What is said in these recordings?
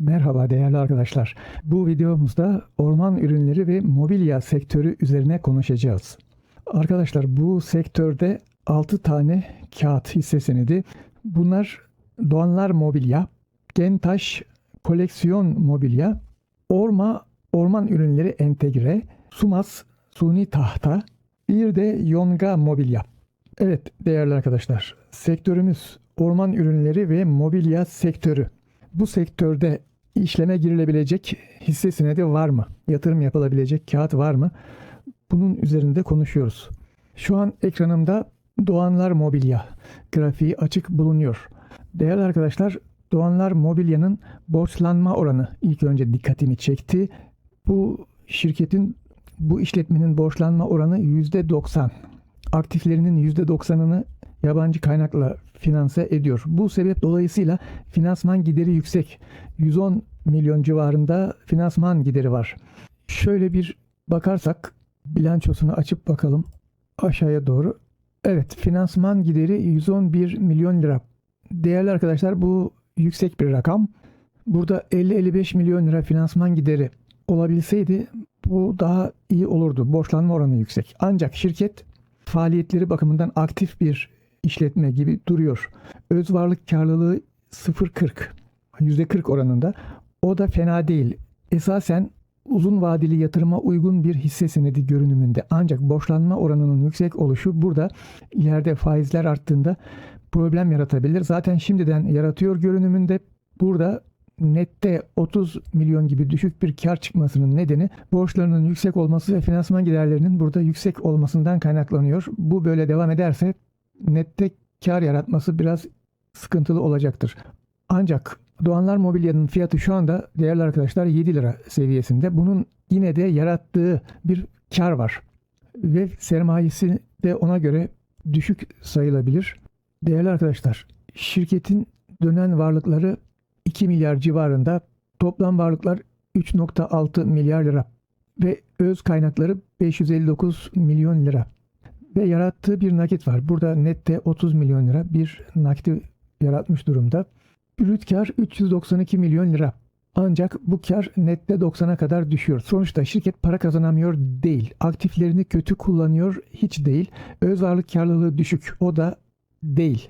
Merhaba değerli arkadaşlar. Bu videomuzda orman ürünleri ve mobilya sektörü üzerine konuşacağız. Arkadaşlar bu sektörde 6 tane kağıt hisse senedi. Bunlar Doğanlar Mobilya, Gentaş Koleksiyon Mobilya, Orma Orman Ürünleri Entegre, Sumas Suni Tahta, bir de Yonga Mobilya. Evet değerli arkadaşlar, sektörümüz orman ürünleri ve mobilya sektörü. Bu sektörde işleme girilebilecek hisse senedi var mı? Yatırım yapılabilecek kağıt var mı? Bunun üzerinde konuşuyoruz. Şu an ekranımda Doğanlar Mobilya grafiği açık bulunuyor. Değerli arkadaşlar, Doğanlar Mobilya'nın borçlanma oranı ilk önce dikkatimi çekti. Bu şirketin, bu işletmenin borçlanma oranı %90. Aktiflerinin %90'ını yabancı kaynakla finanse ediyor. Bu sebep dolayısıyla finansman gideri yüksek. 110 milyon civarında finansman gideri var. Şöyle bir bakarsak bilançosunu açıp bakalım aşağıya doğru. Evet finansman gideri 111 milyon lira. Değerli arkadaşlar bu yüksek bir rakam. Burada 50-55 milyon lira finansman gideri olabilseydi bu daha iyi olurdu. Borçlanma oranı yüksek. Ancak şirket faaliyetleri bakımından aktif bir işletme gibi duruyor. Öz varlık karlılığı 0.40 %40 oranında. O da fena değil. Esasen uzun vadeli yatırıma uygun bir hisse senedi görünümünde. Ancak borçlanma oranının yüksek oluşu burada ileride faizler arttığında problem yaratabilir. Zaten şimdiden yaratıyor görünümünde. Burada nette 30 milyon gibi düşük bir kar çıkmasının nedeni borçlarının yüksek olması ve finansman giderlerinin burada yüksek olmasından kaynaklanıyor. Bu böyle devam ederse nette kar yaratması biraz sıkıntılı olacaktır. Ancak Doğanlar Mobilya'nın fiyatı şu anda değerli arkadaşlar 7 lira seviyesinde. Bunun yine de yarattığı bir kar var. Ve sermayesi de ona göre düşük sayılabilir. Değerli arkadaşlar şirketin dönen varlıkları 2 milyar civarında. Toplam varlıklar 3.6 milyar lira ve öz kaynakları 559 milyon lira ve yarattığı bir nakit var. Burada nette 30 milyon lira bir nakiti yaratmış durumda. Brüt kar 392 milyon lira. Ancak bu kar nette 90'a kadar düşüyor. Sonuçta şirket para kazanamıyor değil. Aktiflerini kötü kullanıyor hiç değil. Öz varlık karlılığı düşük o da değil.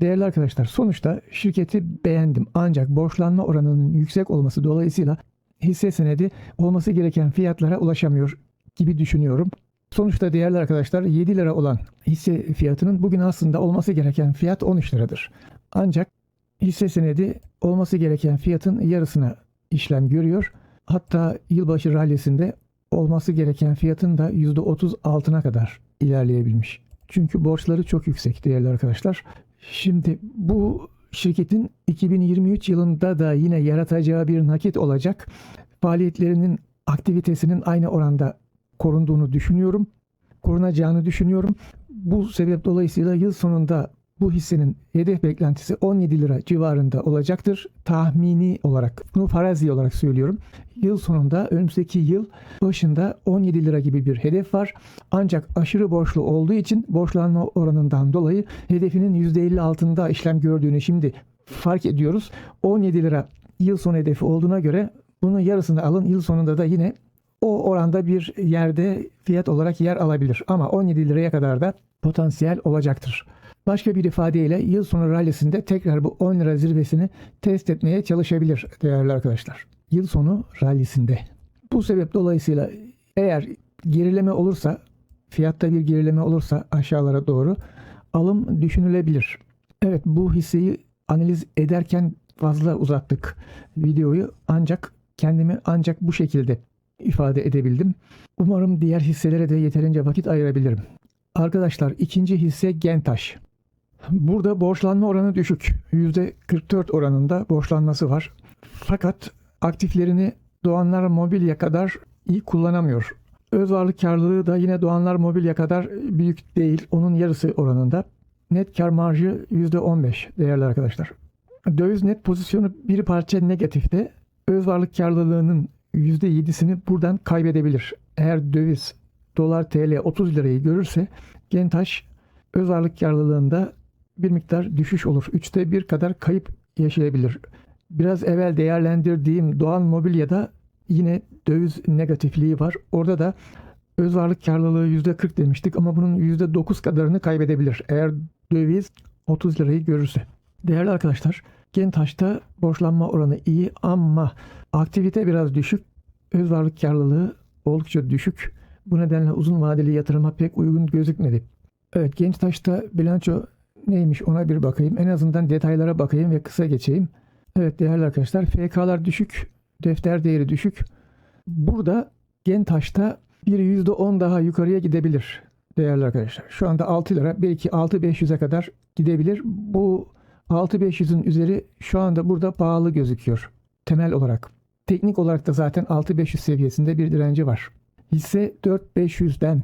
Değerli arkadaşlar sonuçta şirketi beğendim. Ancak borçlanma oranının yüksek olması dolayısıyla hisse senedi olması gereken fiyatlara ulaşamıyor gibi düşünüyorum. Sonuçta değerli arkadaşlar 7 lira olan hisse fiyatının bugün aslında olması gereken fiyat 13 liradır. Ancak hisse senedi olması gereken fiyatın yarısına işlem görüyor. Hatta yılbaşı rallisinde olması gereken fiyatın da %30 altına kadar ilerleyebilmiş. Çünkü borçları çok yüksek değerli arkadaşlar. Şimdi bu şirketin 2023 yılında da yine yaratacağı bir nakit olacak. Faaliyetlerinin aktivitesinin aynı oranda korunduğunu düşünüyorum. Korunacağını düşünüyorum. Bu sebep dolayısıyla yıl sonunda bu hissenin hedef beklentisi 17 lira civarında olacaktır. Tahmini olarak, bunu farazi olarak söylüyorum. Yıl sonunda önümüzdeki yıl başında 17 lira gibi bir hedef var. Ancak aşırı borçlu olduğu için borçlanma oranından dolayı hedefinin %50 altında işlem gördüğünü şimdi fark ediyoruz. 17 lira yıl sonu hedefi olduğuna göre bunun yarısını alın. Yıl sonunda da yine o oranda bir yerde fiyat olarak yer alabilir. Ama 17 liraya kadar da potansiyel olacaktır. Başka bir ifadeyle yıl sonu rallisinde tekrar bu 10 lira zirvesini test etmeye çalışabilir değerli arkadaşlar. Yıl sonu rallisinde. Bu sebep dolayısıyla eğer gerileme olursa, fiyatta bir gerileme olursa aşağılara doğru alım düşünülebilir. Evet bu hisseyi analiz ederken fazla uzattık videoyu ancak kendimi ancak bu şekilde ifade edebildim. Umarım diğer hisselere de yeterince vakit ayırabilirim. Arkadaşlar ikinci hisse Gentaş. Burada borçlanma oranı düşük. %44 oranında borçlanması var. Fakat aktiflerini Doğanlar Mobilya kadar iyi kullanamıyor. Öz varlık karlılığı da yine Doğanlar Mobilya kadar büyük değil. Onun yarısı oranında. Net kar marjı %15 değerli arkadaşlar. Döviz net pozisyonu bir parça negatifte. Öz varlık karlılığının %7'sini buradan kaybedebilir. Eğer döviz dolar TL 30 lirayı görürse Gentaş öz varlık karlılığında bir miktar düşüş olur. Üçte bir kadar kayıp yaşayabilir. Biraz evvel değerlendirdiğim Doğan Mobilya'da yine döviz negatifliği var. Orada da öz varlık karlılığı %40 demiştik ama bunun %9 kadarını kaybedebilir. Eğer döviz 30 lirayı görürse. Değerli arkadaşlar, Gentaş'ta borçlanma oranı iyi ama aktivite biraz düşük. Öz varlık karlılığı oldukça düşük. Bu nedenle uzun vadeli yatırıma pek uygun gözükmedi. Evet Gençtaş'ta bilanço neymiş ona bir bakayım. En azından detaylara bakayım ve kısa geçeyim. Evet değerli arkadaşlar FK'lar düşük, defter değeri düşük. Burada Gentaş'ta bir %10 daha yukarıya gidebilir değerli arkadaşlar. Şu anda 6 lira belki 6500'e kadar gidebilir. Bu 6500'ün üzeri şu anda burada pahalı gözüküyor temel olarak. Teknik olarak da zaten 6500 seviyesinde bir direnci var. Hisse 4500'den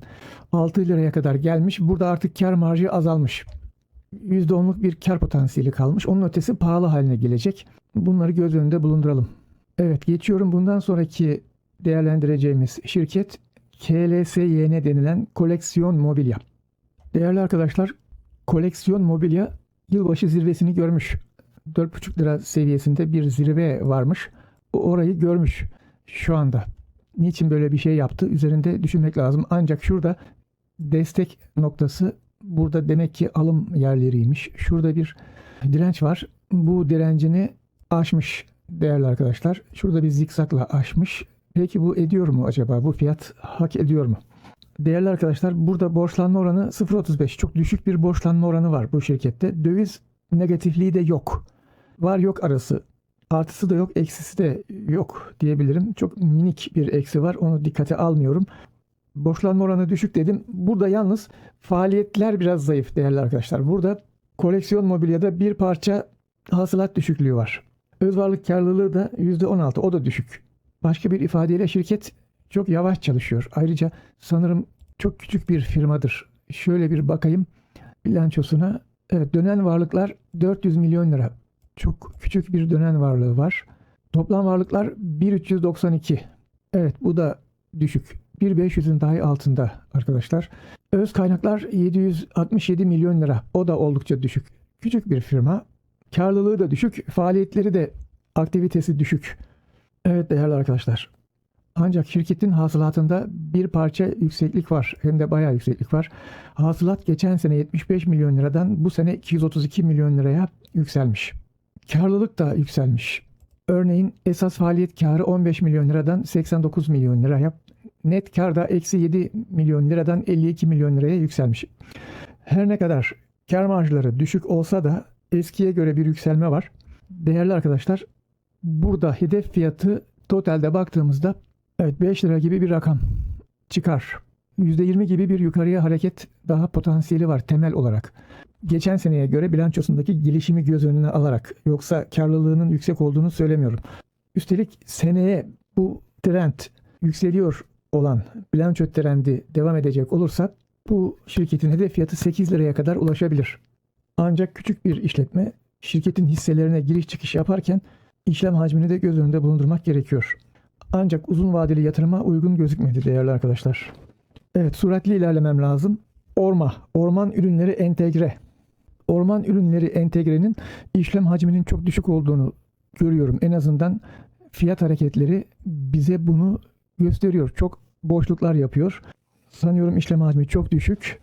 6 liraya kadar gelmiş. Burada artık kar marjı azalmış. %10'luk bir kar potansiyeli kalmış. Onun ötesi pahalı haline gelecek. Bunları göz önünde bulunduralım. Evet geçiyorum. Bundan sonraki değerlendireceğimiz şirket KLSYN denilen koleksiyon mobilya. Değerli arkadaşlar koleksiyon mobilya yılbaşı zirvesini görmüş. 4,5 lira seviyesinde bir zirve varmış. O Orayı görmüş şu anda. Niçin böyle bir şey yaptı? Üzerinde düşünmek lazım. Ancak şurada destek noktası burada demek ki alım yerleriymiş. Şurada bir direnç var. Bu direncini aşmış değerli arkadaşlar. Şurada bir zikzakla aşmış. Peki bu ediyor mu acaba? Bu fiyat hak ediyor mu? Değerli arkadaşlar burada borçlanma oranı 0.35. Çok düşük bir borçlanma oranı var bu şirkette. Döviz negatifliği de yok. Var yok arası. Artısı da yok, eksisi de yok diyebilirim. Çok minik bir eksi var. Onu dikkate almıyorum. Borçlanma oranı düşük dedim. Burada yalnız faaliyetler biraz zayıf değerli arkadaşlar. Burada koleksiyon mobilyada bir parça hasılat düşüklüğü var. Öz varlık karlılığı da %16. O da düşük. Başka bir ifadeyle şirket çok yavaş çalışıyor. Ayrıca sanırım çok küçük bir firmadır. Şöyle bir bakayım bilançosuna. Evet dönen varlıklar 400 milyon lira. Çok küçük bir dönen varlığı var. Toplam varlıklar 1392. Evet bu da düşük. 1500'ün dahi altında arkadaşlar. Öz kaynaklar 767 milyon lira. O da oldukça düşük. Küçük bir firma. Karlılığı da düşük. Faaliyetleri de aktivitesi düşük. Evet değerli arkadaşlar. Ancak şirketin hasılatında bir parça yükseklik var. Hem de bayağı yükseklik var. Hasılat geçen sene 75 milyon liradan bu sene 232 milyon liraya yükselmiş. Karlılık da yükselmiş. Örneğin esas faaliyet karı 15 milyon liradan 89 milyon liraya, net kar da eksi 7 milyon liradan 52 milyon liraya yükselmiş. Her ne kadar kar marjları düşük olsa da eskiye göre bir yükselme var. Değerli arkadaşlar burada hedef fiyatı totalde baktığımızda evet 5 lira gibi bir rakam çıkar. %20 gibi bir yukarıya hareket daha potansiyeli var temel olarak. Geçen seneye göre bilançosundaki gelişimi göz önüne alarak yoksa karlılığının yüksek olduğunu söylemiyorum. Üstelik seneye bu trend yükseliyor olan bilanço trendi devam edecek olursa bu şirketin hedef fiyatı 8 liraya kadar ulaşabilir. Ancak küçük bir işletme şirketin hisselerine giriş çıkış yaparken işlem hacmini de göz önünde bulundurmak gerekiyor. Ancak uzun vadeli yatırıma uygun gözükmedi değerli arkadaşlar. Evet süratli ilerlemem lazım. Orma, orman ürünleri entegre. Orman ürünleri entegrenin işlem hacminin çok düşük olduğunu görüyorum. En azından fiyat hareketleri bize bunu gösteriyor. Çok boşluklar yapıyor. Sanıyorum işlem hacmi çok düşük.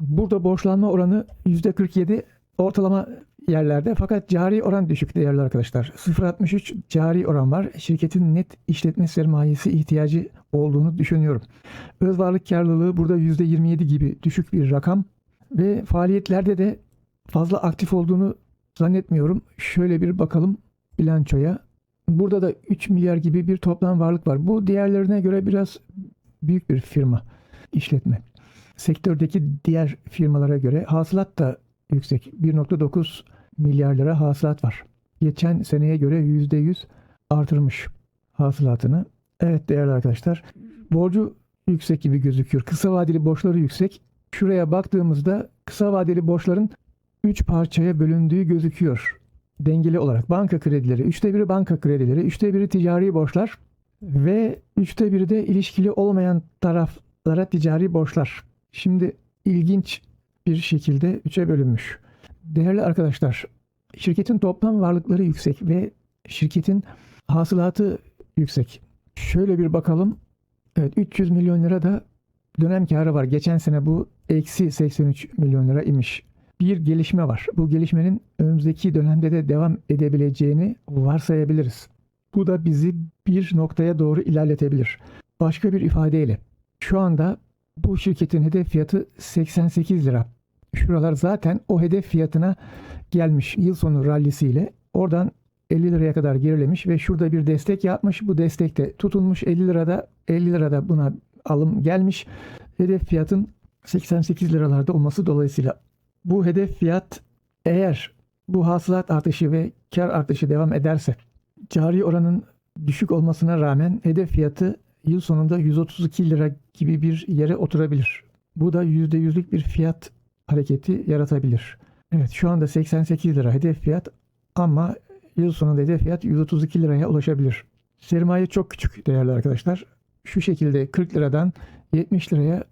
Burada borçlanma oranı %47 ortalama yerlerde fakat cari oran düşük değerli arkadaşlar. 0.63 cari oran var. Şirketin net işletme sermayesi ihtiyacı olduğunu düşünüyorum. Öz varlık karlılığı burada %27 gibi düşük bir rakam ve faaliyetlerde de fazla aktif olduğunu zannetmiyorum. Şöyle bir bakalım bilançoya. Burada da 3 milyar gibi bir toplam varlık var. Bu diğerlerine göre biraz büyük bir firma işletme. Sektördeki diğer firmalara göre hasılat da yüksek. 1.9 milyar lira hasılat var. Geçen seneye göre %100 artırmış hasılatını. Evet değerli arkadaşlar. Borcu yüksek gibi gözüküyor. Kısa vadeli borçları yüksek. Şuraya baktığımızda kısa vadeli borçların 3 parçaya bölündüğü gözüküyor. Dengeli olarak banka kredileri, üçte biri banka kredileri, üçte biri ticari borçlar ve üçte biri de ilişkili olmayan taraflara ticari borçlar. Şimdi ilginç bir şekilde üçe bölünmüş. Değerli arkadaşlar, şirketin toplam varlıkları yüksek ve şirketin hasılatı yüksek. Şöyle bir bakalım. Evet 300 milyon lira da dönem karı var. Geçen sene bu eksi 83 milyon lira imiş. Bir gelişme var. Bu gelişmenin önümüzdeki dönemde de devam edebileceğini varsayabiliriz. Bu da bizi bir noktaya doğru ilerletebilir. Başka bir ifadeyle şu anda bu şirketin hedef fiyatı 88 lira. Şuralar zaten o hedef fiyatına gelmiş yıl sonu rallisiyle. Oradan 50 liraya kadar gerilemiş ve şurada bir destek yapmış. Bu destekte tutulmuş 50 lirada 50 lirada buna alım gelmiş. Hedef fiyatın 88 liralarda olması dolayısıyla bu hedef fiyat eğer bu hasılat artışı ve kar artışı devam ederse cari oranın düşük olmasına rağmen hedef fiyatı yıl sonunda 132 lira gibi bir yere oturabilir. Bu da %100'lük bir fiyat hareketi yaratabilir. Evet şu anda 88 lira hedef fiyat ama yıl sonunda hedef fiyat 132 liraya ulaşabilir. Sermaye çok küçük değerli arkadaşlar. Şu şekilde 40 liradan 70 liraya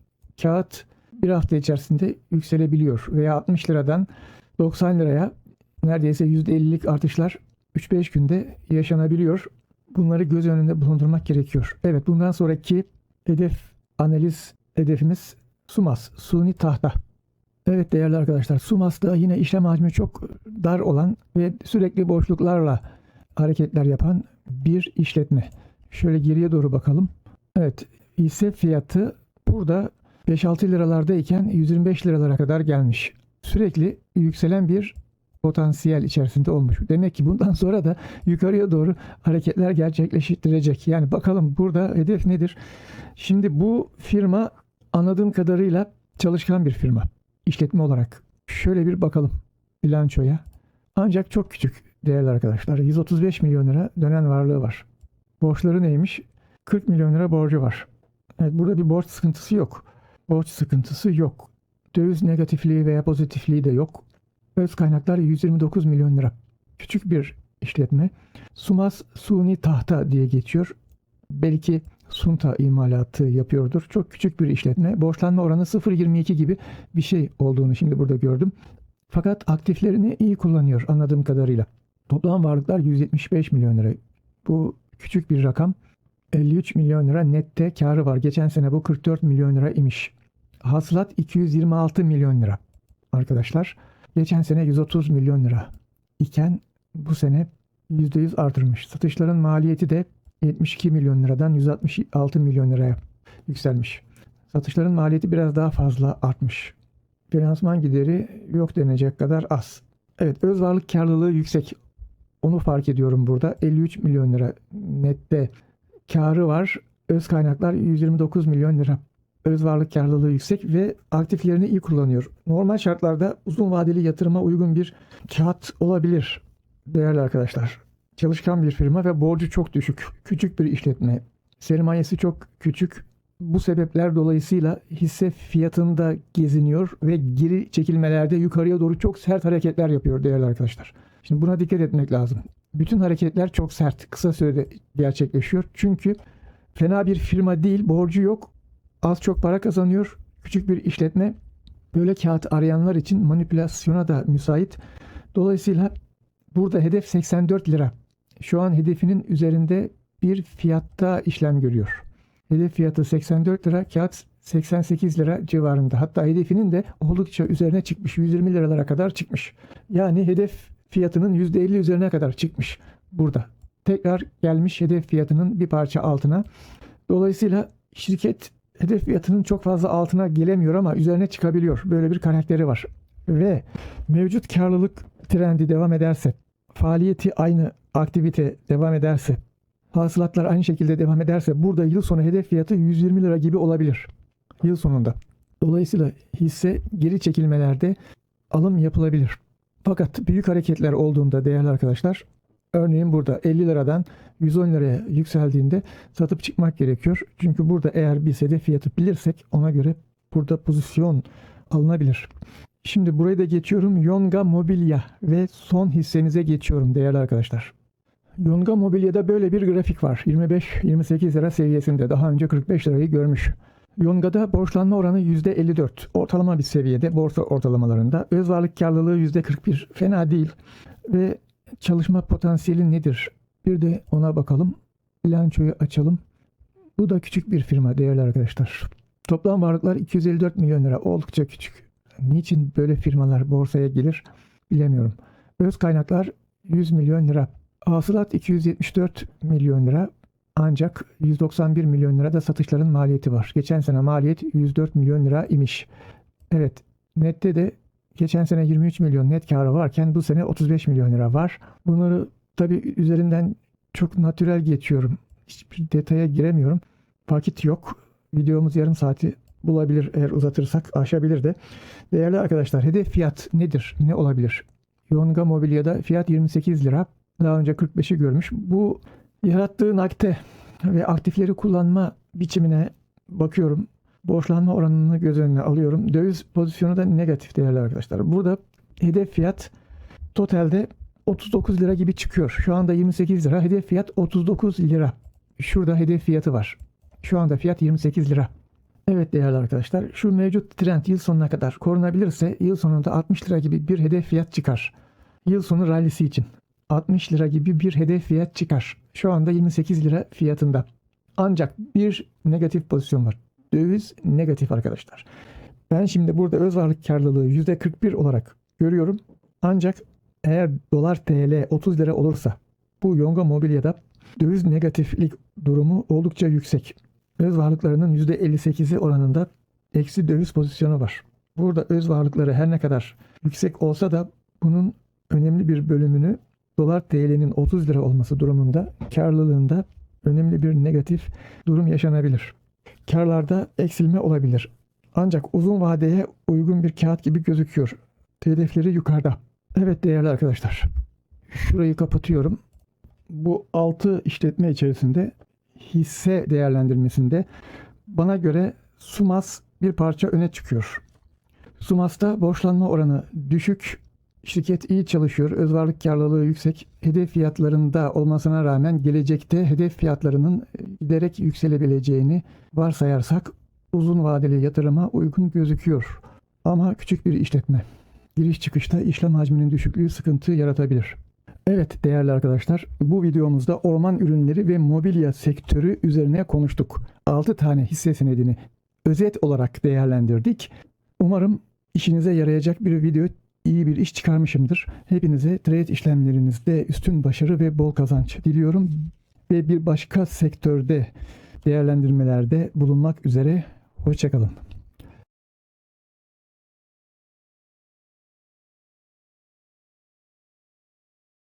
kağıt bir hafta içerisinde yükselebiliyor. Veya 60 liradan 90 liraya neredeyse %50'lik artışlar 3-5 günde yaşanabiliyor. Bunları göz önünde bulundurmak gerekiyor. Evet bundan sonraki hedef analiz hedefimiz SUMAS, suni tahta. Evet değerli arkadaşlar SUMAS'ta yine işlem hacmi çok dar olan ve sürekli boşluklarla hareketler yapan bir işletme. Şöyle geriye doğru bakalım. Evet hisse fiyatı burada 5-6 liralardayken 125 liralara kadar gelmiş. Sürekli yükselen bir potansiyel içerisinde olmuş. Demek ki bundan sonra da yukarıya doğru hareketler gerçekleştirecek. Yani bakalım burada hedef nedir? Şimdi bu firma anladığım kadarıyla çalışkan bir firma. İşletme olarak. Şöyle bir bakalım bilançoya. Ancak çok küçük değerli arkadaşlar. 135 milyon lira dönen varlığı var. Borçları neymiş? 40 milyon lira borcu var. Evet burada bir borç sıkıntısı yok. Borç sıkıntısı yok. Döviz negatifliği veya pozitifliği de yok. Öz kaynaklar 129 milyon lira. Küçük bir işletme. Sumas suni tahta diye geçiyor. Belki sunta imalatı yapıyordur. Çok küçük bir işletme. Borçlanma oranı 0.22 gibi bir şey olduğunu şimdi burada gördüm. Fakat aktiflerini iyi kullanıyor anladığım kadarıyla. Toplam varlıklar 175 milyon lira. Bu küçük bir rakam. 53 milyon lira nette karı var. Geçen sene bu 44 milyon lira imiş. Hasılat 226 milyon lira. Arkadaşlar geçen sene 130 milyon lira iken bu sene %100 artırmış. Satışların maliyeti de 72 milyon liradan 166 milyon liraya yükselmiş. Satışların maliyeti biraz daha fazla artmış. Finansman gideri yok denecek kadar az. Evet öz varlık karlılığı yüksek. Onu fark ediyorum burada. 53 milyon lira nette karı var. Öz kaynaklar 129 milyon lira. Öz varlık karlılığı yüksek ve aktiflerini iyi kullanıyor. Normal şartlarda uzun vadeli yatırıma uygun bir kağıt olabilir değerli arkadaşlar. Çalışkan bir firma ve borcu çok düşük. Küçük bir işletme. Sermayesi çok küçük. Bu sebepler dolayısıyla hisse fiyatında geziniyor ve geri çekilmelerde yukarıya doğru çok sert hareketler yapıyor değerli arkadaşlar. Şimdi buna dikkat etmek lazım. Bütün hareketler çok sert, kısa sürede gerçekleşiyor. Çünkü fena bir firma değil, borcu yok. Az çok para kazanıyor. Küçük bir işletme. Böyle kağıt arayanlar için manipülasyona da müsait. Dolayısıyla burada hedef 84 lira. Şu an hedefinin üzerinde bir fiyatta işlem görüyor. Hedef fiyatı 84 lira, kağıt 88 lira civarında. Hatta hedefinin de oldukça üzerine çıkmış. 120 liralara kadar çıkmış. Yani hedef fiyatının %50 üzerine kadar çıkmış burada. Tekrar gelmiş hedef fiyatının bir parça altına. Dolayısıyla şirket hedef fiyatının çok fazla altına gelemiyor ama üzerine çıkabiliyor. Böyle bir karakteri var. Ve mevcut karlılık trendi devam ederse, faaliyeti aynı aktivite devam ederse, hasılatlar aynı şekilde devam ederse burada yıl sonu hedef fiyatı 120 lira gibi olabilir. Yıl sonunda. Dolayısıyla hisse geri çekilmelerde alım yapılabilir. Fakat büyük hareketler olduğunda değerli arkadaşlar örneğin burada 50 liradan 110 liraya yükseldiğinde satıp çıkmak gerekiyor. Çünkü burada eğer bir hedef fiyatı bilirsek ona göre burada pozisyon alınabilir. Şimdi burayı da geçiyorum. Yonga Mobilya ve son hissenize geçiyorum değerli arkadaşlar. Yonga Mobilya'da böyle bir grafik var. 25-28 lira seviyesinde. Daha önce 45 lirayı görmüş. Yonga'da borçlanma oranı %54. Ortalama bir seviyede borsa ortalamalarında. Öz varlık karlılığı %41. Fena değil. Ve çalışma potansiyeli nedir? Bir de ona bakalım. Bilançoyu açalım. Bu da küçük bir firma değerli arkadaşlar. Toplam varlıklar 254 milyon lira. Oldukça küçük. Niçin böyle firmalar borsaya gelir bilemiyorum. Öz kaynaklar 100 milyon lira. Hasılat 274 milyon lira. Ancak 191 milyon lira da satışların maliyeti var. Geçen sene maliyet 104 milyon lira imiş. Evet nette de geçen sene 23 milyon net karı varken bu sene 35 milyon lira var. Bunları tabi üzerinden çok natürel geçiyorum. Hiçbir detaya giremiyorum. Vakit yok. Videomuz yarım saati bulabilir eğer uzatırsak aşabilir de. Değerli arkadaşlar hedef fiyat nedir? Ne olabilir? Yonga Mobilya'da fiyat 28 lira. Daha önce 45'i görmüş. Bu yarattığı nakte ve aktifleri kullanma biçimine bakıyorum. Borçlanma oranını göz önüne alıyorum. Döviz pozisyonu da negatif değerli arkadaşlar. Burada hedef fiyat totalde 39 lira gibi çıkıyor. Şu anda 28 lira. Hedef fiyat 39 lira. Şurada hedef fiyatı var. Şu anda fiyat 28 lira. Evet değerli arkadaşlar şu mevcut trend yıl sonuna kadar korunabilirse yıl sonunda 60 lira gibi bir hedef fiyat çıkar. Yıl sonu rallisi için 60 lira gibi bir hedef fiyat çıkar. Şu anda 28 lira fiyatında. Ancak bir negatif pozisyon var. Döviz negatif arkadaşlar. Ben şimdi burada öz varlık karlılığı %41 olarak görüyorum. Ancak eğer dolar TL 30 lira olursa bu Yonga Mobilya'da döviz negatiflik durumu oldukça yüksek. Öz varlıklarının %58'i oranında eksi döviz pozisyonu var. Burada öz varlıkları her ne kadar yüksek olsa da bunun önemli bir bölümünü dolar TL'nin 30 lira olması durumunda karlılığında önemli bir negatif durum yaşanabilir. Karlarda eksilme olabilir. Ancak uzun vadeye uygun bir kağıt gibi gözüküyor. Hedefleri yukarıda. Evet değerli arkadaşlar. Şurayı kapatıyorum. Bu 6 işletme içerisinde hisse değerlendirmesinde bana göre Sumas bir parça öne çıkıyor. Sumas'ta borçlanma oranı düşük, şirket iyi çalışıyor, öz varlık karlılığı yüksek, hedef fiyatlarında olmasına rağmen gelecekte hedef fiyatlarının giderek yükselebileceğini varsayarsak uzun vadeli yatırıma uygun gözüküyor. Ama küçük bir işletme. Giriş çıkışta işlem hacminin düşüklüğü sıkıntı yaratabilir. Evet değerli arkadaşlar bu videomuzda orman ürünleri ve mobilya sektörü üzerine konuştuk. 6 tane hisse senedini özet olarak değerlendirdik. Umarım işinize yarayacak bir video, iyi bir iş çıkarmışımdır. Hepinize trade işlemlerinizde üstün başarı ve bol kazanç diliyorum. Ve bir başka sektörde değerlendirmelerde bulunmak üzere. Hoşçakalın.